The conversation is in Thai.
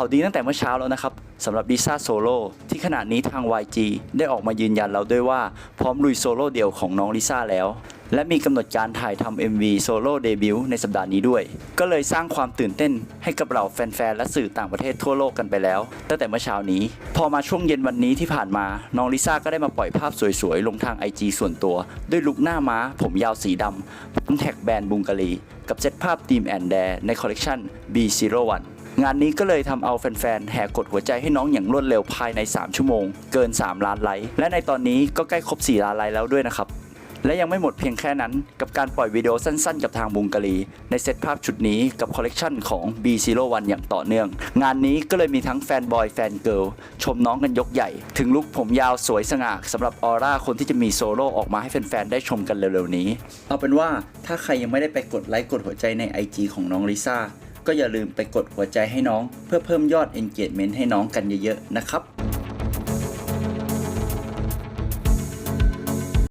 ข่าวดีตั้งแต่เมื่อเช้าแล้วนะครับสำหรับดิซ่าโซโล่ที่ขณะนี้ทาง YG ได้ออกมายืนยันแล้วด้วยว่าพร้อมลุยโซโล่เดี่ยวของน้องลิซ่าแล้ว และมีกำหนดการถ่ายทำ MV โซโล่เดบิวต์ในสัปดาห์นี้ด้วย ก็เลยสร้างความตื่นเต้นให้กับเราแฟนๆ และสื่อต่างประเทศทั่วโลกกันไปแล้ว ตั้งแต่เมื่อเช้านี้ พอมาช่วงเย็นวันนี้ที่ผ่านมา น้องลิซ่าก็ได้มาปล่อยภาพสวยๆ ลงทาง IG ส่วนตัว ด้วยลุคหน้าม้า ผมยาวสีดำพร้อมแท็กแบรนด์บุงกาลี กับเซตภาพทีมแอนแดในคอลเลกชัน B01 งานนี้ก็เลยทำเอาแฟนๆ แห่กดหัวใจให้น้องอย่างรวดเร็วภายใน 3 ชั่วโมง เกิน 3 ล้านไลค์ และในตอนนี้ก็ใกล้ครบ 4 ล้านไลค์แล้วด้วยนะครับ และยังไม่หมดเพียงแค่นั้น กับการปล่อยวิดีโอสั้นๆ กับทางบุงกาลี ในเซตภาพชุดนี้กับคอลเลกชันของ B01 อย่างต่อเนื่อง งานนี้ก็เลยมีทั้งแฟนบอยแฟนเกิร์ลชมน้องกันยกใหญ่ ถึงลุคผมยาวสวยสง่าสำหรับออร่าคนที่จะมีโซโล่ออกมาให้แฟนๆ ได้ชมกันเร็วๆนี้ เอาเป็นว่าถ้าใครยังไม่ได้ไปกดไลค์กดหัวใจใน IG ของน้องลิซ่า ก็อย่าลืมไปกดหัวใจให้น้อง เพื่อเพิ่มยอด engagement ให้น้องกันเยอะๆนะครับ